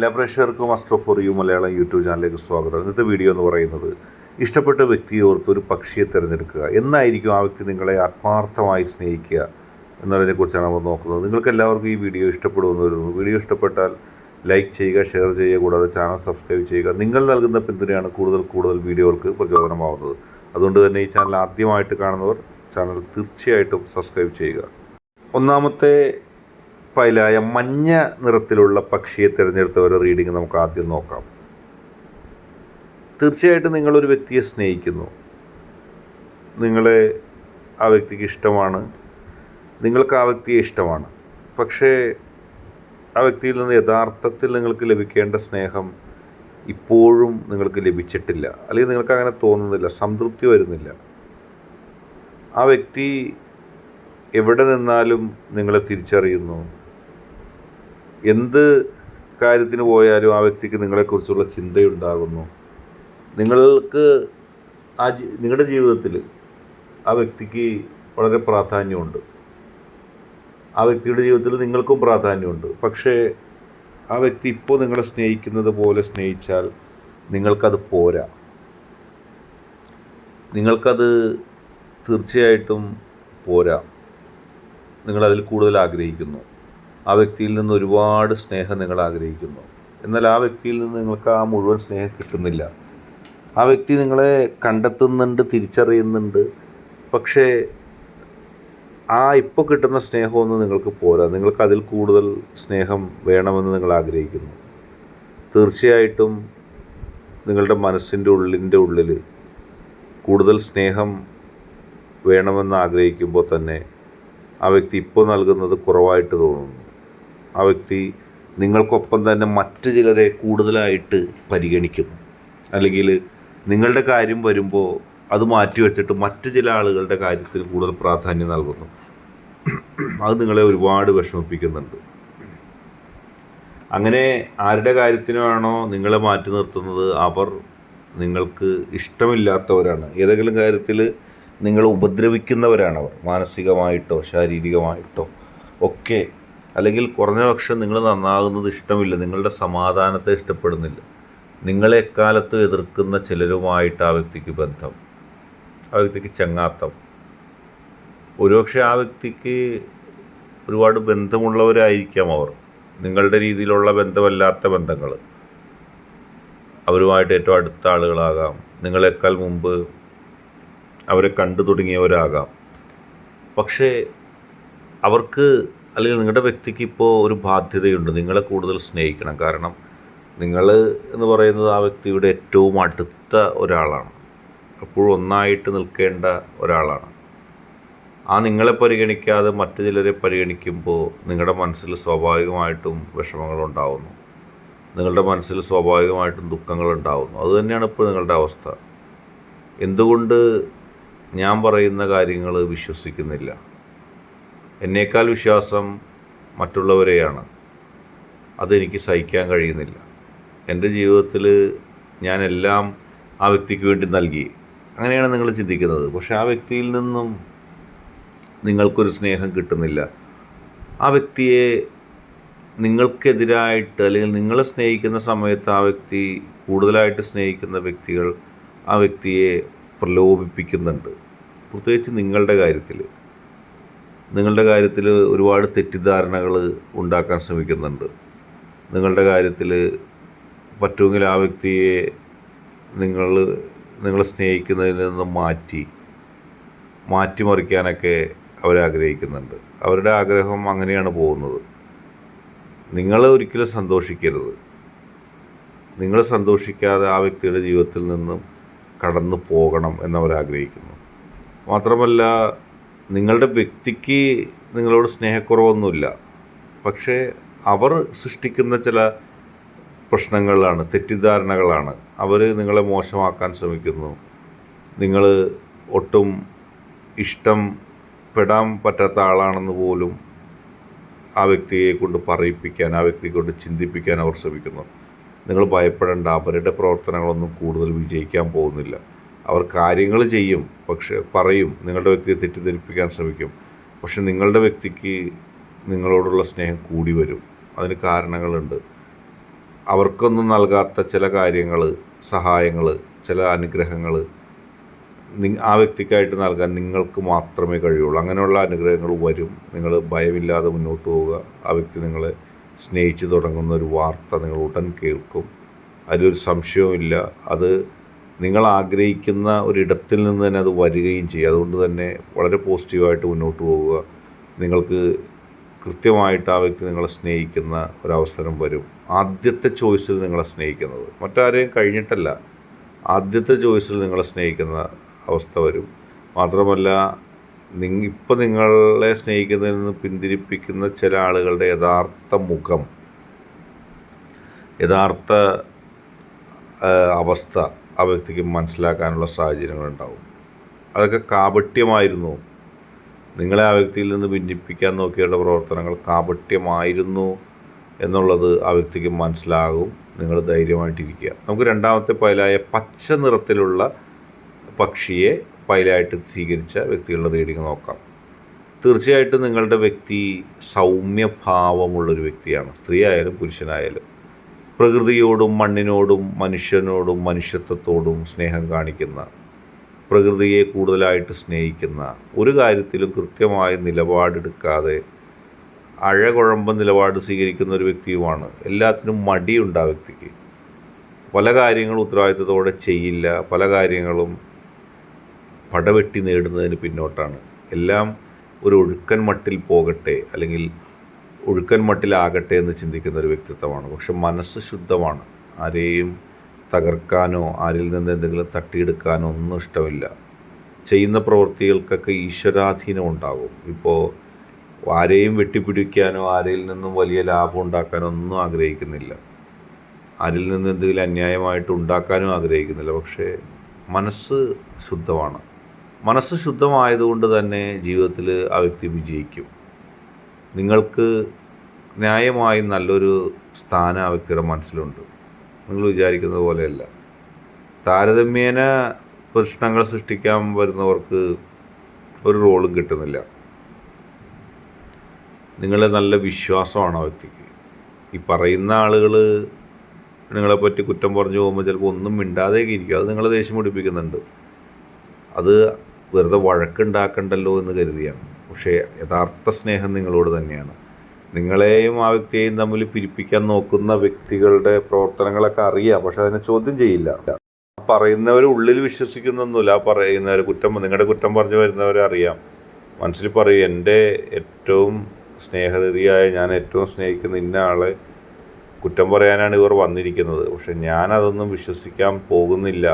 എല്ലാ പ്രേക്ഷകർക്കും Astro for you Malayalam YouTube ചാനലിലേക്ക് സ്വാഗതം. ഇന്നത്തെ വീഡിയോ എന്ന് പറയുന്നത് ഇഷ്ടപ്പെട്ട വ്യക്തിയെ ഓർത്ത് ഒരു പക്ഷിയെ തിരഞ്ഞെടുക്കുക. എന്നായിരിക്കും ആ വ്യക്തി നിങ്ങളെ ആത്മാർത്ഥമായി സ്നേഹിക്കുക എന്നതിനെക്കുറിച്ചാണ് നമ്മൾ നോക്കുന്നത്. നിങ്ങൾക്ക് എല്ലാവർക്കും ഈ വീഡിയോ ഇഷ്ടപ്പെടുമെന്ന് വരുന്നു വീഡിയോ ഇഷ്ടപ്പെട്ടാൽ ലൈക്ക് ചെയ്യുക ഷെയർ ചെയ്യുക കൂടാതെ ചാനൽ സബ്സ്ക്രൈബ് ചെയ്യുക. നിങ്ങൾ നൽകുന്ന പിന്തുണയാണ് കൂടുതൽ കൂടുതൽ വീഡിയോകൾക്ക് പ്രചോദനമാവുന്നത്. അതുകൊണ്ട് തന്നെ ഈ ചാനൽ ആദ്യമായിട്ട് കാണുന്നവർ ചാനൽ തീർച്ചയായിട്ടും സബ്സ്ക്രൈബ് ചെയ്യുക. ഒന്നാമത്തെ പൈലായ മഞ്ഞ നിറത്തിലുള്ള പക്ഷിയെ തിരഞ്ഞെടുത്ത ഒരു റീഡിങ് നമുക്ക് ആദ്യം നോക്കാം. തീർച്ചയായിട്ടും നിങ്ങളൊരു വ്യക്തിയെ സ്നേഹിക്കുന്നു. നിങ്ങളെ ആ വ്യക്തിക്ക് ഇഷ്ടമാണ്. നിങ്ങൾക്ക് ആ വ്യക്തിയെ ഇഷ്ടമാണ്. പക്ഷേ ആ വ്യക്തിയിൽ നിന്ന് യഥാർത്ഥത്തിൽ നിങ്ങൾക്ക് ലഭിക്കേണ്ട സ്നേഹം ഇപ്പോഴും നിങ്ങൾക്ക് ലഭിച്ചിട്ടില്ല. അല്ലെങ്കിൽ നിങ്ങൾക്ക് അങ്ങനെ തോന്നുന്നില്ല സംതൃപ്തി വരുന്നില്ല. ആ വ്യക്തി എവിടെ നിന്നാലും നിങ്ങളെ തിരിച്ചറിയുന്നു. എന്ത് കാര്യത്തിന് പോയാലും ആ വ്യക്തിക്ക് നിങ്ങളെക്കുറിച്ചുള്ള ചിന്തയുണ്ടാകുന്നു. നിങ്ങൾക്ക് ആ നിങ്ങളുടെ ജീവിതത്തിൽ ആ വ്യക്തിക്ക് വളരെ പ്രാധാന്യമുണ്ട്. ആ വ്യക്തിയുടെ ജീവിതത്തിൽ നിങ്ങൾക്കും പ്രാധാന്യമുണ്ട്. പക്ഷേ ആ വ്യക്തി ഇപ്പോൾ നിങ്ങളെ സ്നേഹിക്കുന്നത് പോലെ സ്നേഹിച്ചാൽ നിങ്ങൾക്കത് പോരാ. നിങ്ങൾക്കത് തീർച്ചയായിട്ടും പോരാ. നിങ്ങളതിൽ കൂടുതൽ ആഗ്രഹിക്കുന്നു. ആ വ്യക്തിയിൽ നിന്ന് ഒരുപാട് സ്നേഹം നിങ്ങൾ ആഗ്രഹിക്കുന്നു. എന്നാൽ ആ വ്യക്തിയിൽ നിന്ന് നിങ്ങൾക്ക് ആ മുഴുവൻ സ്നേഹം കിട്ടുന്നില്ല. ആ വ്യക്തി നിങ്ങളെ കണ്ടെത്തുന്നുണ്ട് തിരിച്ചറിയുന്നുണ്ട്. പക്ഷേ ആ ഇപ്പോൾ കിട്ടുന്ന സ്നേഹമൊന്നും നിങ്ങൾക്ക് പോരാ. നിങ്ങൾക്ക് അതിൽ കൂടുതൽ സ്നേഹം വേണമെന്ന് നിങ്ങൾ ആഗ്രഹിക്കുന്നു. തീർച്ചയായിട്ടും നിങ്ങളുടെ മനസ്സിന്റെ ഉള്ളിന്റെ ഉള്ളിൽ കൂടുതൽ സ്നേഹം വേണമെന്ന് ആഗ്രഹിക്കുമ്പോൾ തന്നെ ആ വ്യക്തി ഇപ്പോൾ നൽകുന്നത് കുറവായിട്ട് തോന്നുന്നു. ആ വ്യക്തി നിങ്ങൾക്കൊപ്പം തന്നെ മറ്റ് ചിലരെ കൂടുതലായിട്ട് പരിഗണിക്കുന്നു. അല്ലെങ്കിൽ നിങ്ങളുടെ കാര്യം വരുമ്പോൾ അത് മാറ്റി വെച്ചിട്ട് മറ്റു ചില ആളുകളുടെ കാര്യത്തിന് കൂടുതൽ പ്രാധാന്യം നൽകുന്നു. അത് നിങ്ങളെ ഒരുപാട് വിഷമിപ്പിക്കുന്നുണ്ട്. അങ്ങനെ ആരുടെ കാര്യത്തിനാണോ നിങ്ങളെ മാറ്റി നിർത്തുന്നത് അവർ നിങ്ങൾക്ക് ഇഷ്ടമില്ലാത്തവരാണ്. ഏതെങ്കിലും കാര്യത്തിൽ നിങ്ങളെ ഉപദ്രവിക്കുന്നവരാണ് അവർ. മാനസികമായിട്ടോ ശാരീരികമായിട്ടോ ഒക്കെ അല്ലെങ്കിൽ കുറഞ്ഞ പക്ഷം നിങ്ങൾ നന്നാകുന്നത് ഇഷ്ടമില്ല നിങ്ങളുടെ സമാധാനത്തെ ഇഷ്ടപ്പെടുന്നില്ല. നിങ്ങളെ എക്കാലത്തും എതിർക്കുന്ന ചിലരുമായിട്ട് ആ വ്യക്തിക്ക് ബന്ധം ആ വ്യക്തിക്ക് ചങ്ങാത്തം. ഒരുപക്ഷെ ആ വ്യക്തിക്ക് ഒരുപാട് ബന്ധമുള്ളവരായിരിക്കാം അവർ. നിങ്ങളുടെ രീതിയിലുള്ള ബന്ധമല്ലാത്ത ബന്ധങ്ങൾ. അവരുമായിട്ട് ഏറ്റവും അടുത്ത ആളുകളാകാം. നിങ്ങളെക്കാൾ മുമ്പ് അവരെ കണ്ടു തുടങ്ങിയവരാകാം. പക്ഷേ അവർക്ക് അല്ലെങ്കിൽ നിങ്ങളുടെ വ്യക്തിക്ക് ഇപ്പോൾ ഒരു ബാധ്യതയുണ്ട് നിങ്ങളെ കൂടുതൽ സ്നേഹിക്കണം. കാരണം നിങ്ങൾ എന്ന് പറയുന്നത് ആ വ്യക്തിയുടെ ഏറ്റവും അടുത്ത ഒരാളാണ്. എപ്പോഴും ഒന്നായിട്ട് നിൽക്കേണ്ട ഒരാളാണ്. ആ നിങ്ങളെ പരിഗണിക്കാതെ മറ്റു ചിലരെ പരിഗണിക്കുമ്പോൾ നിങ്ങളുടെ മനസ്സിൽ സ്വാഭാവികമായിട്ടും വിഷമങ്ങളുണ്ടാവുന്നു. നിങ്ങളുടെ മനസ്സിൽ സ്വാഭാവികമായിട്ടും ദുഃഖങ്ങളുണ്ടാവുന്നു. അതുതന്നെയാണ് ഇപ്പോൾ നിങ്ങളുടെ അവസ്ഥ. എന്തുകൊണ്ട് ഞാൻ പറയുന്ന കാര്യങ്ങൾ വിശ്വസിക്കുന്നില്ല? എന്നേക്കാൾ വിശ്വാസം മറ്റുള്ളവരെയാണ്. അതെനിക്ക് സഹിക്കാൻ കഴിയുന്നില്ല. എന്റെ ജീവിതത്തിൽ ഞാനെല്ലാം ആ വ്യക്തിക്ക് വേണ്ടി നൽകി. അങ്ങനെയാണ് നിങ്ങൾ ചിന്തിക്കുന്നത്. പക്ഷേ ആ വ്യക്തിയിൽ നിന്നും നിങ്ങൾക്കൊരു സ്നേഹം കിട്ടുന്നില്ല. ആ വ്യക്തിയെ നിങ്ങൾക്കെതിരായിട്ട് അല്ലെങ്കിൽ നിങ്ങളെ സ്നേഹിക്കുന്ന സമയത്ത് ആ വ്യക്തി കൂടുതലായിട്ട് സ്നേഹിക്കുന്ന വ്യക്തികൾ ആ വ്യക്തിയെ പ്രലോഭിപ്പിക്കുന്നുണ്ട്. പ്രത്യേകിച്ച് നിങ്ങളുടെ കാര്യത്തിൽ. നിങ്ങളുടെ കാര്യത്തിൽ ഒരുപാട് തെറ്റിദ്ധാരണകൾ ഉണ്ടാക്കാൻ ശ്രമിക്കുന്നുണ്ട്. നിങ്ങളുടെ കാര്യത്തിൽ പറ്റുമെങ്കിൽ ആ വ്യക്തിയെ നിങ്ങൾ നിങ്ങളെ സ്നേഹിക്കുന്നതിൽ നിന്ന് മാറ്റി മാറ്റിമറിക്കാനൊക്കെ അവരാഗ്രഹിക്കുന്നുണ്ട് അവരുടെ ആഗ്രഹം അങ്ങനെയാണ് പോകുന്നത്. നിങ്ങൾ ഒരിക്കലും സന്തോഷിക്കരുത്. നിങ്ങൾ സന്തോഷിക്കാതെ ആ വ്യക്തിയുടെ ജീവിതത്തിൽ നിന്നും കടന്നു പോകണം എന്നവരാഗ്രഹിക്കുന്നു മാത്രമല്ല നിങ്ങളുടെ വ്യക്തിക്ക് നിങ്ങളോട് സ്നേഹക്കുറവൊന്നുമില്ല. പക്ഷേ അവർ സൃഷ്ടിക്കുന്ന ചില പ്രശ്നങ്ങളാണ് തെറ്റിദ്ധാരണകളാണ്. അവർ നിങ്ങളെ മോശമാക്കാൻ ശ്രമിക്കുന്നു. നിങ്ങൾ ഒട്ടും ഇഷ്ടം പെടാൻ പറ്റാത്ത ആളാണെന്ന് പോലും ആ വ്യക്തിയെ കൊണ്ട് പറയിപ്പിക്കാൻ ആ വ്യക്തിയെ കൊണ്ട് ചിന്തിപ്പിക്കാൻ അവർ ശ്രമിക്കുന്നു. നിങ്ങൾ ഭയപ്പെടേണ്ട അവരുടെ പ്രവർത്തനങ്ങളൊന്നും കൂടുതൽ വിജയിക്കാൻ പോകുന്നില്ല. അവർ കാര്യങ്ങൾ ചെയ്യും പക്ഷെ പറയും നിങ്ങളുടെ വ്യക്തിയെ തെറ്റിദ്ധരിപ്പിക്കാൻ ശ്രമിക്കും. പക്ഷെ നിങ്ങളുടെ വ്യക്തിക്ക് നിങ്ങളോടുള്ള സ്നേഹം കൂടി വരും. അതിന് കാരണങ്ങളുണ്ട്. അവർക്കൊന്നും നൽകാത്ത ചില കാര്യങ്ങൾ സഹായങ്ങൾ ചില അനുഗ്രഹങ്ങൾ ആ വ്യക്തിക്കായിട്ട് നൽകാൻ നിങ്ങൾക്ക് മാത്രമേ കഴിയുള്ളൂ. അങ്ങനെയുള്ള അനുഗ്രഹങ്ങൾ വരും. നിങ്ങൾ ഭയമില്ലാതെ മുന്നോട്ട് പോവുക. ആ വ്യക്തി നിങ്ങളെ സ്നേഹിച്ച് തുടങ്ങുന്ന ഒരു വാർത്ത നിങ്ങൾ ഉടൻ കേൾക്കും. അതിലൊരു സംശയവുമില്ല. അത് നിങ്ങൾ ആഗ്രഹിക്കുന്ന ഒരിടത്തിൽ നിന്ന് തന്നെ അത് വരികയും ചെയ്യും അതുകൊണ്ട് തന്നെ വളരെ പോസിറ്റീവായിട്ട് മുന്നോട്ട് പോവുക നിങ്ങൾക്ക് കൃത്യമായിട്ട് ആ വ്യക്തി നിങ്ങളെ സ്നേഹിക്കുന്ന ഒരവസരം വരും. ആദ്യത്തെ ചോയ്സിൽ നിങ്ങളെ സ്നേഹിക്കുന്നത്. മറ്റാരെയും കഴിഞ്ഞിട്ടല്ല. ആദ്യത്തെ ചോയ്സിൽ നിങ്ങളെ സ്നേഹിക്കുന്ന അവസ്ഥ വരും. മാത്രമല്ല നിങ്ങ ഇപ്പം നിങ്ങളെ സ്നേഹിക്കുന്നതിൽ നിന്ന് പിന്തിരിപ്പിക്കുന്ന ചില ആളുകളുടെ യഥാർത്ഥ മുഖം യഥാർത്ഥ അവസ്ഥ ആ വ്യക്തിക്ക് മനസ്സിലാക്കാനുള്ള സാഹചര്യങ്ങളുണ്ടാവും. അതൊക്കെ കാപട്യമായിരുന്നു. നിങ്ങളെ ആ വ്യക്തിയിൽ നിന്ന് ഭിന്നിപ്പിക്കാൻ നോക്കിയുള്ള പ്രവർത്തനങ്ങൾ കാപട്യമായിരുന്നു എന്നുള്ളത് ആ വ്യക്തിക്ക് മനസ്സിലാകും. നിങ്ങൾ ധൈര്യമായിട്ടിരിക്കുക. നമുക്ക് രണ്ടാമത്തെ പൈലായ പച്ച നിറത്തിലുള്ള പക്ഷിയെ പൈലായിട്ട് സ്വീകരിച്ച വ്യക്തികളുടെ റീഡിങ് നോക്കാം. തീർച്ചയായിട്ടും നിങ്ങളുടെ വ്യക്തി സൗമ്യഭാവമുള്ളൊരു വ്യക്തിയാണ്. സ്ത്രീ ആയാലും പുരുഷനായാലും. പ്രകൃതിയോടും മണ്ണിനോടും മനുഷ്യനോടും മനുഷ്യത്വത്തോടും സ്നേഹം കാണിക്കുന്ന പ്രകൃതിയെ കൂടുതലായിട്ട് സ്നേഹിക്കുന്ന ഒരു കാര്യത്തിലും കൃത്യമായ നിലപാടെടുക്കാതെ അഴകുഴമ്പ നിലപാട് സ്വീകരിക്കുന്ന ഒരു വ്യക്തിയുമാണ്. എല്ലാത്തിനും മടിയുണ്ട് ആ വ്യക്തിക്ക്. പല കാര്യങ്ങളും ഉത്തരവാദിത്തത്തോടെ ചെയ്യില്ല. പല കാര്യങ്ങളും പടവെട്ടി നേടുന്നതിന് പിന്നോട്ടാണ്. എല്ലാം ഒരു ഒഴുക്കൻ മട്ടിൽ പോകട്ടെ അല്ലെങ്കിൽ ഒഴുക്കൻ മട്ടിലാകട്ടെ എന്ന് ചിന്തിക്കുന്ന ഒരു വ്യക്തിത്വമാണ്. പക്ഷെ മനസ്സ് ശുദ്ധമാണ്. ആരെയും തകർക്കാനോ ആരിൽ നിന്ന് എന്തെങ്കിലും തട്ടിയെടുക്കാനോ ഒന്നും ഇഷ്ടമില്ല. ചെയ്യുന്ന പ്രവൃത്തികൾക്കൊക്കെ ഈശ്വരാധീനം ഉണ്ടാകും. ഇപ്പോൾ ആരെയും വെട്ടിപ്പിടിക്കാനോ ആരിൽ നിന്നും വലിയ ലാഭം ഉണ്ടാക്കാനോ ഒന്നും ആഗ്രഹിക്കുന്നില്ല. ആരിൽ നിന്ന് എന്തെങ്കിലും അന്യായമായിട്ട് ഉണ്ടാക്കാനും ആഗ്രഹിക്കുന്നില്ല. പക്ഷേ മനസ്സ് ശുദ്ധമാണ്. മനസ്സ് ശുദ്ധമായതുകൊണ്ട് തന്നെ ജീവിതത്തിൽ ആ വ്യക്തി വിജയിക്കും. നിങ്ങൾക്ക് ന്യായമായും നല്ലൊരു സ്ഥാനം വ്യക്തിയുടെ മനസ്സിലുണ്ട്. നിങ്ങൾ വിചാരിക്കുന്നത് പോലെയല്ല. താരതമ്യേന പ്രശ്നങ്ങൾ സൃഷ്ടിക്കാൻ വരുന്നവർക്ക് ഒരു റോളും കിട്ടുന്നില്ല. നിങ്ങളെ നല്ല വിശ്വാസമാണ് ആ വ്യക്തിക്ക്. ഈ പറയുന്ന ആളുകൾ നിങ്ങളെപ്പറ്റി കുറ്റം പറഞ്ഞു പോകുമ്പോൾ ചിലപ്പോൾ ഒന്നും മിണ്ടാതെയൊക്കെ ഇരിക്കും. അത് നിങ്ങളെ ദേഷ്യം പിടിപ്പിക്കുന്നുണ്ട്. അത് വെറുതെ വഴക്കുണ്ടാക്കണ്ടല്ലോ എന്ന് കരുതിയാണ്. പക്ഷേ യഥാർത്ഥ സ്നേഹം നിങ്ങളോട് തന്നെയാണ്. നിങ്ങളെയും ആ വ്യക്തിയെയും തമ്മിൽ പിരിപ്പിക്കാൻ നോക്കുന്ന വ്യക്തികളുടെ പ്രവർത്തനങ്ങളൊക്കെ അറിയാം പക്ഷെ അതിനെ ചോദ്യം ചെയ്യില്ല. പറയുന്നവർ ഉള്ളിൽ വിശ്വസിക്കുന്നൊന്നുമില്ല ആ പറയുന്നവർ കുറ്റം നിങ്ങളുടെ കുറ്റം പറഞ്ഞു വരുന്നവരെ അറിയാം. മനസ്സിൽ പറയും എന്റെ ഏറ്റവും സ്നേഹനിധിയായ ഞാൻ ഏറ്റവും സ്നേഹിക്കുന്ന ഇന്ന ആളെ കുറ്റം പറയാനാണ് ഇവർ വന്നിരിക്കുന്നത്. പക്ഷെ ഞാനതൊന്നും വിശ്വസിക്കാൻ പോകുന്നില്ല.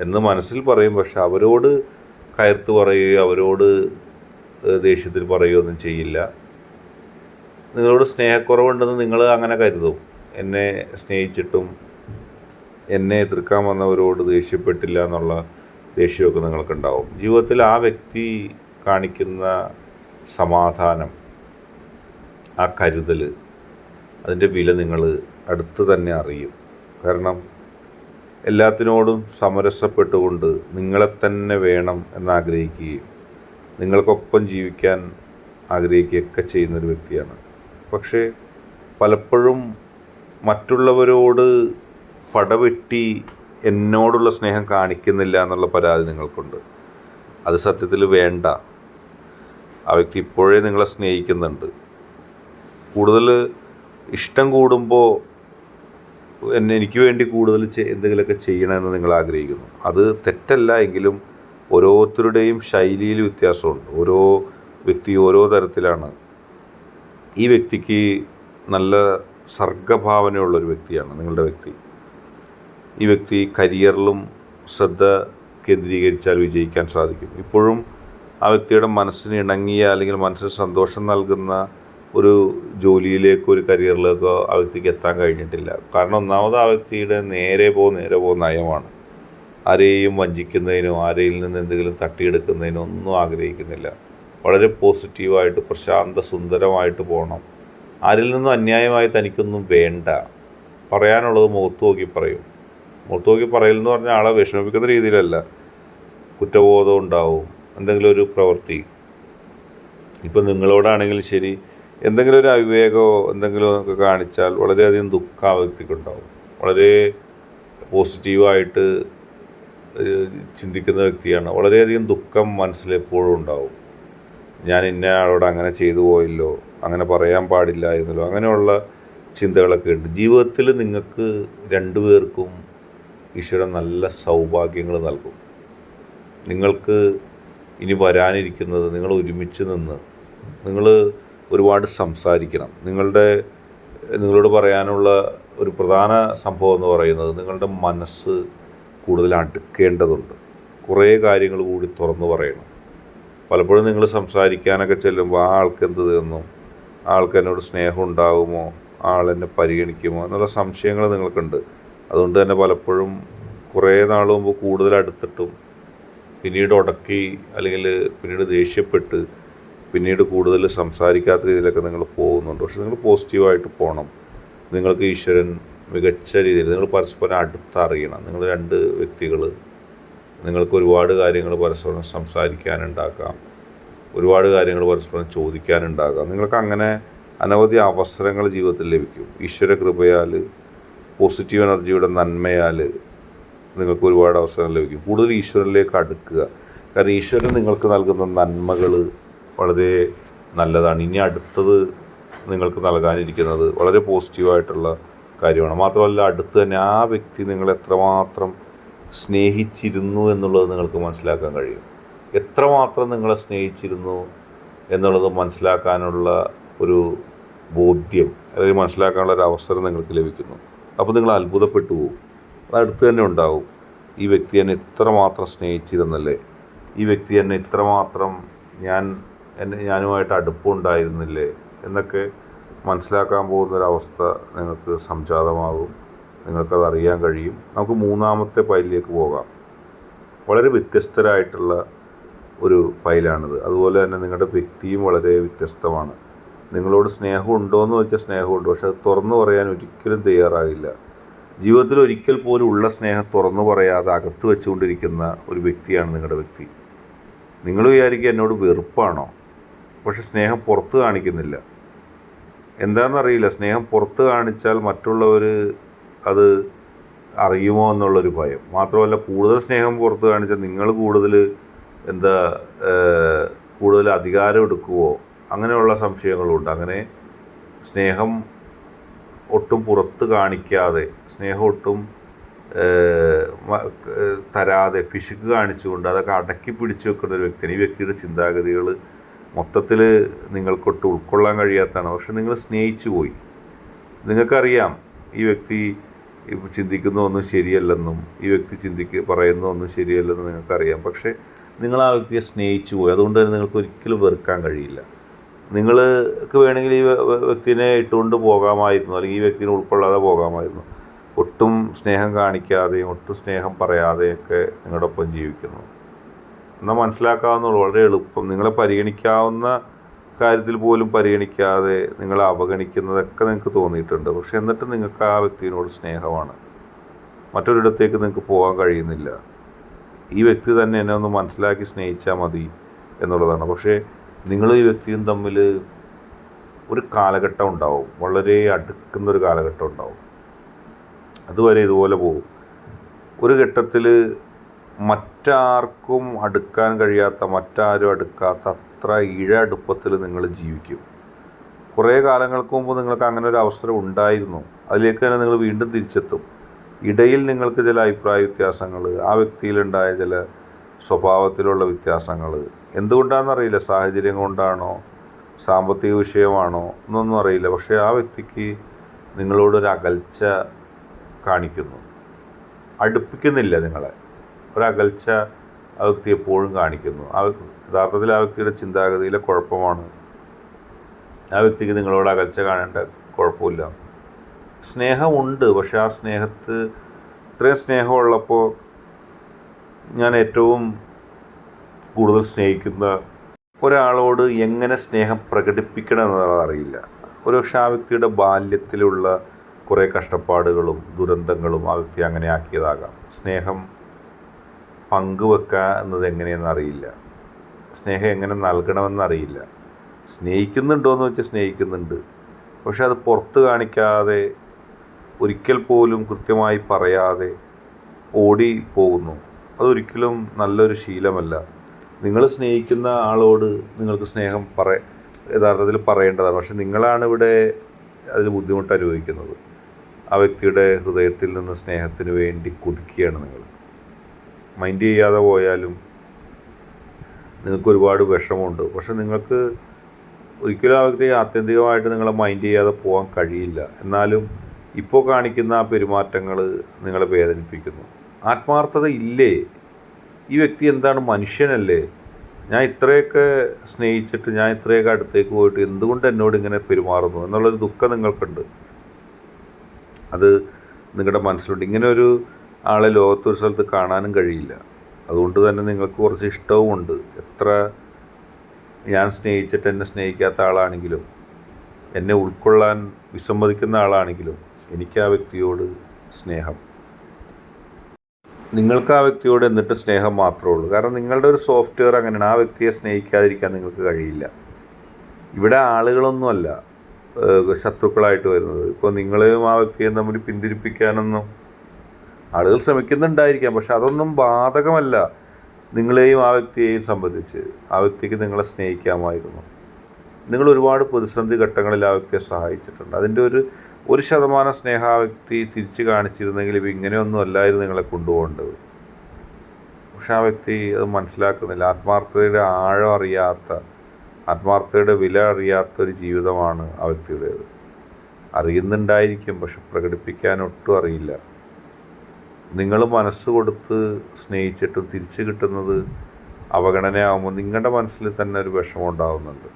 എന്ന് മനസ്സിൽ പറയും പക്ഷെ അവരോട് കയർത്ത് പറയുകയോ അവരോട് ദേഷ്യത്തിൽ പറയുകയൊന്നും ചെയ്യില്ല. നിങ്ങളോട് സ്നേഹക്കുറവുണ്ടെന്ന് നിങ്ങൾ അങ്ങനെ കരുതും. എന്നെ സ്നേഹിച്ചിട്ടും എന്നെ എതിർക്കാൻ വന്നവരോട് ദേഷ്യപ്പെട്ടില്ല എന്നുള്ള ദേഷ്യമൊക്കെ നിങ്ങൾക്കുണ്ടാവും. ജീവിതത്തിൽ ആ വ്യക്തി കാണിക്കുന്ന സമാധാനം ആ കരുതൽ അതിന്റെ വില നിങ്ങൾ അടുത്ത് തന്നെ അറിയും. കാരണം എല്ലാത്തിനോടും സമരസപ്പെട്ടുകൊണ്ട് നിങ്ങളെ തന്നെ വേണം എന്നാഗ്രഹിക്കുകയും നിങ്ങൾക്കൊപ്പം ജീവിക്കാൻ ആഗ്രഹിക്കുകയൊക്കെ ചെയ്യുന്നൊരു വ്യക്തിയാണ്. പക്ഷേ പലപ്പോഴും മറ്റുള്ളവരോട് പടവെട്ടി എന്നോടുള്ള സ്നേഹം കാണിക്കുന്നില്ല എന്നുള്ള പരാതി നിങ്ങൾക്കുണ്ട്. അത് സത്യത്തിൽ വേണ്ട. ആ വ്യക്തി ഇപ്പോഴേ നിങ്ങളെ സ്നേഹിക്കുന്നുണ്ട്. കൂടുതൽ ഇഷ്ടം കൂടുമ്പോൾ എന്നെ എനിക്ക് വേണ്ടി കൂടുതൽ എന്തെങ്കിലുമൊക്കെ ചെയ്യണമെന്ന് നിങ്ങൾ ആഗ്രഹിക്കുന്നു. അത് തെറ്റല്ല എങ്കിലും ഓരോരുത്തരുടെയും ശൈലിയിൽ വ്യത്യാസമുണ്ട്. ഓരോ വ്യക്തി ഓരോ തരത്തിലാണ്. ഈ വ്യക്തിക്ക് നല്ല സർഗഭാവനയുള്ളൊരു വ്യക്തിയാണ് നിങ്ങളുടെ വ്യക്തി. ഈ വ്യക്തി കരിയറിലും ശ്രദ്ധ കേന്ദ്രീകരിച്ചാൽ വിജയിക്കാൻ സാധിക്കും. ഇപ്പോഴും ആ വ്യക്തിയുടെ മനസ്സിന് ഇണങ്ങിയ അല്ലെങ്കിൽ മനസ്സിന് സന്തോഷം നൽകുന്ന ഒരു ജോലിയിലേക്കോ ഒരു കരിയറിലേക്കോ ആ വ്യക്തിക്ക് എത്താൻ കഴിഞ്ഞിട്ടില്ല. കാരണം ഒന്നാമത് ആ വ്യക്തിയുടെ നേരെ പോ നേരെ പോ നയമാണ്. ആരെയും വഞ്ചിക്കുന്നതിനോ ആരെയിൽ നിന്ന് എന്തെങ്കിലും തട്ടിയെടുക്കുന്നതിനോ ഒന്നും ആഗ്രഹിക്കുന്നില്ല. വളരെ പോസിറ്റീവായിട്ട് പ്രശാന്ത സുന്ദരമായിട്ട് പോകണം ആരിൽ നിന്നും അന്യായമായി തനിക്കൊന്നും വേണ്ട. പറയാനുള്ളത് മുഖത്ത് നോക്കി പറയും. മുഖത്ത് നോക്കി പറയലെന്ന് പറഞ്ഞാൽ ആളെ വിഷമിപ്പിക്കുന്ന രീതിയിലല്ല. കുറ്റബോധം ഉണ്ടാവും. എന്തെങ്കിലും ഒരു പ്രവൃത്തി. ഇപ്പം നിങ്ങളോടാണെങ്കിലും ശരി എന്തെങ്കിലും ഒരു അവിവേകമോ എന്തെങ്കിലും ഒക്കെ കാണിച്ചാൽ വളരെയധികം ദുഃഖം ആ വ്യക്തിക്കുണ്ടാവും വളരെ പോസിറ്റീവായിട്ട് ചിന്തിക്കുന്ന വ്യക്തിയാണ്. വളരെയധികം ദുഃഖം മനസ്സിൽ എപ്പോഴും ഉണ്ടാവും. ഞാൻ ഇന്ന ആളോട് അങ്ങനെ ചെയ്തു പോയല്ലോ അങ്ങനെ പറയാൻ പാടില്ലായിരുന്നല്ലോ അങ്ങനെയുള്ള ചിന്തകളൊക്കെ ഉണ്ട്. ജീവിതത്തിൽ നിങ്ങൾക്ക് രണ്ടുപേർക്കും ഈശ്വരൻ നല്ല സൗഭാഗ്യങ്ങൾ നൽകും. നിങ്ങൾക്ക് ഇനി വരാനിരിക്കുന്നത് നിങ്ങൾ ഒരുമിച്ച് നിന്ന് നിങ്ങൾ ഒരുപാട് സംസാരിക്കണം. നിങ്ങളുടെ നിങ്ങളോട് പറയാനുള്ള ഒരു പ്രധാന സംഭവം എന്ന് പറയുന്നത് നിങ്ങളുടെ മനസ്സ് കൂടുതൽ അടുക്കേണ്ടതുണ്ട്. കുറേ കാര്യങ്ങൾ കൂടി തുറന്നു പറയണം. പലപ്പോഴും നിങ്ങൾ സംസാരിക്കാനൊക്കെ ചെല്ലുമ്പോൾ ആ ആൾക്ക് എന്ത് തന്നു ആൾക്ക് എന്നോട് സ്നേഹം ഉണ്ടാകുമോ ആൾ എന്നെ പരിഗണിക്കുമോ? എന്നുള്ള സംശയങ്ങൾ നിങ്ങൾക്കുണ്ട്. അതുകൊണ്ട് തന്നെ പലപ്പോഴും കുറേ നാൾ മുമ്പ് കൂടുതൽ അടുത്തിട്ടും പിന്നീട് ഉടക്കി അല്ലെങ്കിൽ പിന്നീട് ദേഷ്യപ്പെട്ട് പിന്നീട് കൂടുതൽ സംസാരിക്കാത്ത രീതിയിലൊക്കെ നിങ്ങൾ പോകുന്നുണ്ട്. പക്ഷെ നിങ്ങൾ പോസിറ്റീവായിട്ട് പോകണം. നിങ്ങൾക്ക് ഈശ്വരൻ മികച്ച രീതിയിൽ നിങ്ങൾ പരസ്പരം അടുത്തറിയണം. നിങ്ങൾ രണ്ട് വ്യക്തികൾ നിങ്ങൾക്ക് ഒരുപാട് കാര്യങ്ങൾ പരസ്പരം സംസാരിക്കാനുണ്ടാക്കാം. ഒരുപാട് കാര്യങ്ങൾ പരസ്പരം ചോദിക്കാനുണ്ടാകാം നിങ്ങൾക്ക് അങ്ങനെ അനവധി അവസരങ്ങൾ ജീവിതത്തിൽ ലഭിക്കും. ഈശ്വര കൃപയാൽ പോസിറ്റീവ് എനർജിയുടെ നന്മയാൽ നിങ്ങൾക്ക് ഒരുപാട് അവസരങ്ങൾ ലഭിക്കും. കൂടുതൽ ഈശ്വരനിലേക്ക് അടുക്കുക. കാരണം ഈശ്വരൻ നിങ്ങൾക്ക് നൽകുന്ന നന്മകൾ വളരെ നല്ലതാണ്. ഇനി അടുത്തത് നിങ്ങൾക്ക് നൽകാനിരിക്കുന്നത് വളരെ പോസിറ്റീവായിട്ടുള്ള കാര്യമാണ്. മാത്രമല്ല അടുത്ത് തന്നെ ആ വ്യക്തി നിങ്ങൾ എത്രമാത്രം സ്നേഹിച്ചിരുന്നു എന്നുള്ളത് നിങ്ങൾക്ക് മനസ്സിലാക്കാൻ കഴിയും. എത്രമാത്രം നിങ്ങളെ സ്നേഹിച്ചിരുന്നു എന്നുള്ളത് മനസ്സിലാക്കാനുള്ള ഒരു ബോധ്യം അല്ലെങ്കിൽ മനസ്സിലാക്കാനുള്ള ഒരു അവസരം നിങ്ങൾക്ക് ലഭിക്കുന്നു. അപ്പോൾ നിങ്ങൾ അത്ഭുതപ്പെട്ടു പോകും. അടുത്ത് തന്നെ ഉണ്ടാവും ഈ വ്യക്തി എന്നെ ഇത്രമാത്രം സ്നേഹിച്ചിരുന്നല്ലേ? ഈ വ്യക്തി എന്നെ ഇത്രമാത്രം ഞാൻ എന്നെ ഞാനുമായിട്ട് അടുപ്പമുണ്ടായിരുന്നില്ലേ? എന്നൊക്കെ മനസ്സിലാക്കാൻ ഒരവസ്ഥ നിങ്ങൾക്ക് സംജാതമാകും. നിങ്ങൾക്കത് അറിയാൻ കഴിയും. നമുക്ക് മൂന്നാമത്തെ പൈലിലേക്ക് പോകാം. വളരെ വ്യത്യസ്തരായിട്ടുള്ള ഒരു ഫയലാണിത് അതുപോലെ തന്നെ നിങ്ങളുടെ വ്യക്തിയും വളരെ വ്യത്യസ്തമാണ്. നിങ്ങളോട് സ്നേഹമുണ്ടോ എന്ന് വെച്ചാൽ സ്നേഹമുണ്ട്. പക്ഷെ അത് തുറന്നു പറയാൻ ഒരിക്കലും തയ്യാറാകില്ല ജീവിതത്തിൽ ഒരിക്കൽ പോലും ഉള്ള സ്നേഹം തുറന്നു പറയാതെ അകത്ത് വെച്ചുകൊണ്ടിരിക്കുന്ന ഒരു വ്യക്തിയാണ് നിങ്ങളുടെ വ്യക്തി. നിങ്ങൾ വിചാരിക്കുക എന്നോട് വെറുപ്പാണോ? പക്ഷെ സ്നേഹം പുറത്ത് കാണിക്കുന്നില്ല. എന്താണെന്നറിയില്ല. സ്നേഹം പുറത്ത് കാണിച്ചാൽ മറ്റുള്ളവർ അത് അറിയുമോ എന്നുള്ളൊരു ഭയം. മാത്രമല്ല കൂടുതൽ സ്നേഹം പുറത്ത് കാണിച്ചാൽ നിങ്ങൾ കൂടുതൽ എന്താ കൂടുതൽ അധികാരം എടുക്കുവോ? അങ്ങനെയുള്ള സംശയങ്ങളുണ്ട്. അങ്ങനെ സ്നേഹം ഒട്ടും പുറത്ത് കാണിക്കാതെ സ്നേഹം ഒട്ടും തരാതെ പിശുക്ക് കാണിച്ചുകൊണ്ട് അതൊക്കെ അടക്കി പിടിച്ചു വെക്കുന്ന ഒരു വ്യക്തിയാണ്. ഈ വ്യക്തിയുടെ ചിന്താഗതികൾ മൊത്തത്തിൽ നിങ്ങൾക്കൊട്ട് ഉൾക്കൊള്ളാൻ കഴിയാത്തതാണ്. പക്ഷെ നിങ്ങൾ സ്നേഹിച്ചു പോയി. നിങ്ങൾക്കറിയാം ഈ വ്യക്തി ചിന്തിക്കുന്ന ഒന്നും ശരിയല്ലെന്നും ഈ വ്യക്തി ചിന്തിക്ക് പറയുന്ന ഒന്നും ശരിയല്ലെന്നും നിങ്ങൾക്കറിയാം. പക്ഷേ നിങ്ങൾ ആ വ്യക്തിയെ സ്നേഹിച്ചു പോയി. അതുകൊണ്ട് തന്നെ നിങ്ങൾക്ക് ഒരിക്കലും വെറുക്കാൻ കഴിയില്ല. നിങ്ങൾക്ക് വേണമെങ്കിൽ ഈ വ്യ- വ്യ- വ്യക്തിനെ ഇട്ടുകൊണ്ട് പോകാമായിരുന്നു. അല്ലെങ്കിൽ ഈ വ്യക്തിനെ ഉൾക്കൊള്ളാതെ പോകാമായിരുന്നു. ഒട്ടും സ്നേഹം കാണിക്കാതെയും ഒട്ടും സ്നേഹം പറയാതെയൊക്കെ നിങ്ങളുടെ ഒപ്പം ജീവിക്കുന്നു. എന്നാൽ മനസ്സിലാക്കാവുന്നുള്ളൂ. വളരെ എളുപ്പം. നിങ്ങളെ പരിഗണിക്കാവുന്ന കാര്യത്തിൽ പോലും പരിഗണിക്കാതെ നിങ്ങളെ അവഗണിക്കുന്നതൊക്കെ നിങ്ങൾക്ക് തോന്നിയിട്ടുണ്ട്. പക്ഷെ എന്നിട്ട് നിങ്ങൾക്ക് ആ വ്യക്തിയോട് സ്നേഹമാണ്. മറ്റൊരിടത്തേക്ക് നിങ്ങൾക്ക് പോകാൻ കഴിയുന്നില്ല. ഈ വ്യക്തി തന്നെ എന്നെ ഒന്ന് മനസ്സിലാക്കി സ്നേഹിച്ചാൽ മതി എന്നുള്ളതാണ്. പക്ഷേ നിങ്ങൾ ഈ വ്യക്തിയും തമ്മിൽ ഒരു കാലഘട്ടം ഉണ്ടാവും. വളരെ അടുക്കുന്ന ഒരു കാലഘട്ടം ഉണ്ടാവും. അതുവരെ ഇതുപോലെ പോകും. ഒരു ഘട്ടത്തിൽ മറ്റാർക്കും അടുക്കാൻ കഴിയാത്ത മറ്റാരും അടുക്കാത്ത അത്ര ഇഴ അടുപ്പത്തിൽ നിങ്ങൾ ജീവിക്കും. കുറേ കാലങ്ങൾക്ക് മുമ്പ് നിങ്ങൾക്ക് അങ്ങനെ ഒരു അവസരം ഉണ്ടായിരുന്നു. അതിലേക്ക് തന്നെ നിങ്ങൾ വീണ്ടും തിരിച്ചെത്തും. ഇടയിൽ നിങ്ങൾക്ക് ചില അഭിപ്രായ വ്യത്യാസങ്ങൾ ആ വ്യക്തിയിലുണ്ടായ ചില സ്വഭാവത്തിലുള്ള വ്യത്യാസങ്ങൾ. എന്തുകൊണ്ടാണെന്നറിയില്ല. സാഹചര്യം കൊണ്ടാണോ? സാമ്പത്തിക വിഷയമാണോ? എന്നൊന്നും അറിയില്ല. പക്ഷേ ആ വ്യക്തിക്ക് നിങ്ങളോടൊരു അകൽച്ച കാണിക്കുന്നു. അടുപ്പിക്കുന്നില്ല നിങ്ങളെ. ഒരകൽച്ച ആ വ്യക്തി എപ്പോഴും കാണിക്കുന്നു. ആ യഥാർത്ഥത്തിൽ ആ വ്യക്തിയുടെ ചിന്താഗതിയിലെ കുഴപ്പമാണ്. ആ വ്യക്തിക്ക് നിങ്ങളോട് അകൽച്ച കാണേണ്ട കുഴപ്പമില്ല. സ്നേഹമുണ്ട് പക്ഷെ ആ സ്നേഹത്ത് ഇത്രയും സ്നേഹമുള്ളപ്പോൾ ഞാൻ ഏറ്റവും കൂടുതൽ സ്നേഹിക്കുന്ന ഒരാളോട് എങ്ങനെ സ്നേഹം പ്രകടിപ്പിക്കണം എന്നുള്ളത് അറിയില്ല. ഒരുപക്ഷെ ആ വ്യക്തിയുടെ ബാല്യത്തിലുള്ള കുറേ കഷ്ടപ്പാടുകളും ദുരന്തങ്ങളും ആ വ്യക്തി അങ്ങനെ ആക്കിയതാകാം. സ്നേഹം പങ്കുവെക്കുക എന്നത് എങ്ങനെയെന്ന് അറിയില്ല. സ്നേഹം എങ്ങനെ നൽകണമെന്നറിയില്ല സ്നേഹിക്കുന്നുണ്ടോ എന്ന് വെച്ചാൽ സ്നേഹിക്കുന്നുണ്ട്. പക്ഷെ അത് പുറത്ത് കാണിക്കാതെ ഒരിക്കൽ പോലും കൃത്യമായി പറയാതെ ഓടി പോകുന്നു. അതൊരിക്കലും നല്ലൊരു ശീലമല്ല. നിങ്ങൾ സ്നേഹിക്കുന്ന ആളോട് നിങ്ങൾക്ക് സ്നേഹം പറ യഥാർത്ഥത്തിൽ പറയേണ്ടതാണ്. പക്ഷെ നിങ്ങളാണ് ഇവിടെ അതിൽ ബുദ്ധിമുട്ട് അനുഭവിക്കുന്നത്. ആ വ്യക്തിയുടെ ഹൃദയത്തിൽ നിന്ന് സ്നേഹത്തിന് വേണ്ടി കൊതിക്കുകയാണ് നിങ്ങൾ. മൈൻഡ് ചെയ്യാതെ പോയാലും നിങ്ങൾക്ക് ഒരുപാട് വിഷമമുണ്ട്. പക്ഷെ നിങ്ങൾക്ക് ഒരിക്കലും ആ വ്യക്തി ആത്യന്തികമായിട്ട് നിങ്ങളെ മൈൻഡ് ചെയ്യാതെ പോകാൻ കഴിയില്ല. എന്നാലും ഇപ്പോൾ കാണിക്കുന്ന ആ പെരുമാറ്റങ്ങൾ നിങ്ങളെ വേദനിപ്പിക്കുന്നു. ആത്മാർത്ഥത ഇല്ലേ? ഈ വ്യക്തി എന്താണ്? മനുഷ്യനല്ലേ? ഞാൻ ഇത്രയൊക്കെ സ്നേഹിച്ചിട്ട് ഞാൻ ഇത്രയൊക്കെ അടുത്തേക്ക് പോയിട്ട് എന്തുകൊണ്ട് എന്നോട് ഇങ്ങനെ പെരുമാറുന്നു? എന്നുള്ളൊരു ദുഃഖം നിങ്ങൾക്കുണ്ട്. അത് നിങ്ങളുടെ മനസ്സിലുണ്ട്. ഇങ്ങനെ ഒരു ആളെ ലോകത്തൊരു സ്ഥലത്ത് കാണാനും കഴിയില്ല. അതുകൊണ്ട് തന്നെ നിങ്ങൾക്ക് കുറച്ച് ഇഷ്ടവും ഉണ്ട്. എത്ര ഞാൻ സ്നേഹിച്ചിട്ട് എന്നെ സ്നേഹിക്കാത്ത ആളാണെങ്കിലും എന്നെ ഉൾക്കൊള്ളാൻ വിസമ്മതിക്കുന്ന ആളാണെങ്കിലും എനിക്ക് ആ വ്യക്തിയോട് സ്നേഹം. നിങ്ങൾക്ക് ആ വ്യക്തിയോട് എന്നിട്ട് സ്നേഹം മാത്രമേ ഉള്ളൂ. കാരണം നിങ്ങളുടെ ഒരു സോഫ്റ്റ്വെയർ അങ്ങനെയാണ്. ആ വ്യക്തിയെ സ്നേഹിക്കാതിരിക്കാൻ നിങ്ങൾക്ക് കഴിയില്ല. ഇവിടെ ആളുകളൊന്നുമല്ല ശത്രുക്കളായിട്ട് വരുന്നത്. ഇപ്പോൾ നിങ്ങളെയും ആ വ്യക്തിയെയും തമ്മിൽ പിന്തിരിപ്പിക്കാനൊന്നും ആളുകൾ ശ്രമിക്കുന്നുണ്ടായിരിക്കാം പക്ഷെ അതൊന്നും ബാധകമല്ല. നിങ്ങളെയും ആ വ്യക്തിയെയും സംബന്ധിച്ച്. ആ വ്യക്തിക്ക് നിങ്ങളെ സ്നേഹിക്കാമായിരുന്നു. നിങ്ങൾ ഒരുപാട് പ്രതിസന്ധി ഘട്ടങ്ങളിൽ ആ വ്യക്തിയെ സഹായിച്ചിട്ടുണ്ട്. അതിന്റെ ഒരു ഒരു ശതമാനം സ്നേഹ ആ വ്യക്തി തിരിച്ചു കാണിച്ചിരുന്നെങ്കിൽ ഇപ്പം ഇങ്ങനെയൊന്നും അല്ലായിരുന്നു നിങ്ങളെ കൊണ്ടുപോകേണ്ടത്. പക്ഷെ ആ വ്യക്തി അത് മനസ്സിലാക്കുന്നില്ല. ആത്മാർത്ഥതയുടെ ആഴം അറിയാത്ത ആത്മാർത്ഥതയുടെ വില അറിയാത്ത ഒരു ജീവിതമാണ് ആ വ്യക്തിയുടേത്. അറിയുന്നുണ്ടായിരിക്കും പക്ഷെ പ്രകടിപ്പിക്കാൻ ഒട്ടും അറിയില്ല. നിങ്ങൾ മനസ്സ് കൊടുത്ത് സ്നേഹിച്ചിട്ട് തിരിച്ചു കിട്ടുന്നത് അവഗണനയാകുമ്പോൾ നിങ്ങളുടെ മനസ്സിൽ തന്നെ ഒരു വിഷമം ഉണ്ടാകുന്നുണ്ട്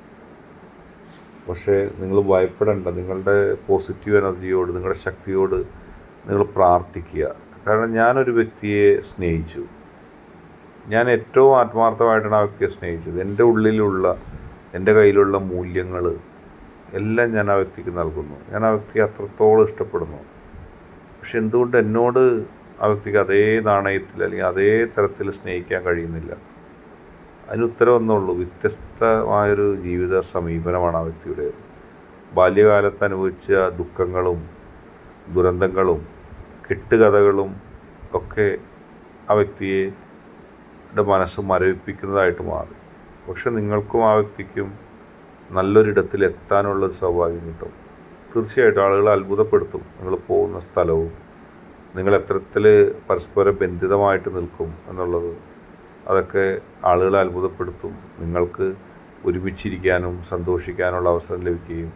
പക്ഷേ നിങ്ങൾ ഭയപ്പെടേണ്ട നിങ്ങളുടെ പോസിറ്റീവ് എനർജിയോട് നിങ്ങളുടെ ശക്തിയോട് നിങ്ങൾ പ്രാർത്ഥിക്കുക. കാരണം ഞാനൊരു വ്യക്തിയെ സ്നേഹിച്ചു. ഞാൻ ഏറ്റവും ആത്മാർത്ഥമായിട്ടാണ് ആ വ്യക്തിയെ സ്നേഹിച്ചത്. എന്റെ ഉള്ളിലുള്ള എന്റെ കയ്യിലുള്ള മൂല്യങ്ങൾ എല്ലാം ഞാൻ ആ വ്യക്തിക്ക് നൽകുന്നു. ഞാൻ ആ വ്യക്തിയെ അത്രത്തോളം ഇഷ്ടപ്പെടുന്നു. പക്ഷെ എന്തുകൊണ്ട് എന്നോട് ആ വ്യക്തിക്ക് അതേ നാണയത്തിൽ അല്ലെങ്കിൽ അതേ തരത്തിൽ സ്നേഹിക്കാൻ കഴിയുന്നില്ല. അതിന് ഉത്തരവെന്നുള്ളൂ. വ്യത്യസ്തമായൊരു ജീവിത സമീപനമാണ് ആ വ്യക്തിയുടേത്. ബാല്യകാലത്ത് അനുഭവിച്ച ദുഃഖങ്ങളും ദുരന്തങ്ങളും കെട്ടുകഥകളും ഒക്കെ ആ വ്യക്തിയെ മനസ്സ് മരവിപ്പിക്കുന്നതായിട്ട് മാറി. പക്ഷെ നിങ്ങൾക്കും ആ വ്യക്തിക്കും നല്ലൊരിടത്തിൽ എത്താനുള്ളൊരു സൗഭാഗ്യം കിട്ടും. തീർച്ചയായിട്ടും ആളുകൾ അത്ഭുതപ്പെടുത്തും. നിങ്ങൾ പോകുന്ന സ്ഥലവും നിങ്ങൾ എത്രത്തിൽ പരസ്പര ബന്ധിതമായിട്ട് നിൽക്കും എന്നുള്ളത് അതൊക്കെ ആളുകളെ അത്ഭുതപ്പെടുത്തും. നിങ്ങൾക്ക് ഒരുമിച്ചിരിക്കാനും സന്തോഷിക്കാനുള്ള അവസരം ലഭിക്കുകയും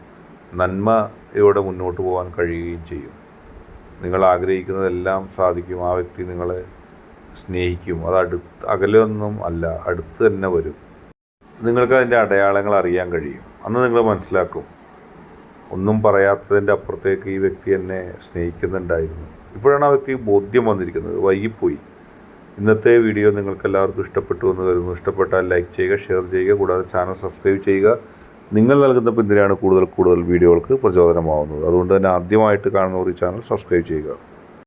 നന്മയോടെ മുന്നോട്ട് പോകാൻ കഴിയുകയും ചെയ്യും. നിങ്ങൾ ആഗ്രഹിക്കുന്നതെല്ലാം സാധിക്കും. ആ വ്യക്തി നിങ്ങളെ സ്നേഹിക്കും. അത് അടുത്ത് അകലൊന്നും അല്ല അടുത്ത് തന്നെ വരും. നിങ്ങൾക്ക് അതിന്റെ അടയാളങ്ങൾ അറിയാൻ കഴിയും. അന്ന് നിങ്ങൾ മനസ്സിലാക്കും. ഒന്നും പറയാത്തതിന്റെ അപ്പുറത്തേക്ക് ഈ വ്യക്തി എന്നെ സ്നേഹിക്കുന്നുണ്ടായിരുന്നു. ഇപ്പോഴാണ് അവർക്ക് ബോധ്യം വന്നിരിക്കുന്നത്. വൈകിപ്പോയി. ഇന്നത്തെ വീഡിയോ നിങ്ങൾക്ക് എല്ലാവർക്കും ഇഷ്ടപ്പെട്ടു എന്ന് കരുതുന്നു. ഇഷ്ടപ്പെട്ടാൽ ലൈക്ക് ചെയ്യുക ഷെയർ ചെയ്യുക കൂടാതെ ചാനൽ സബ്സ്ക്രൈബ് ചെയ്യുക. നിങ്ങൾ നൽകുന്ന പിന്തുണയാണ് കൂടുതൽ കൂടുതൽ വീഡിയോകൾക്ക് പ്രചോദനമാവുന്നത്. അതുകൊണ്ട് തന്നെ ആദ്യമായിട്ട് കാണുന്നവർ ഈ ചാനൽ സബ്സ്ക്രൈബ് ചെയ്യുക.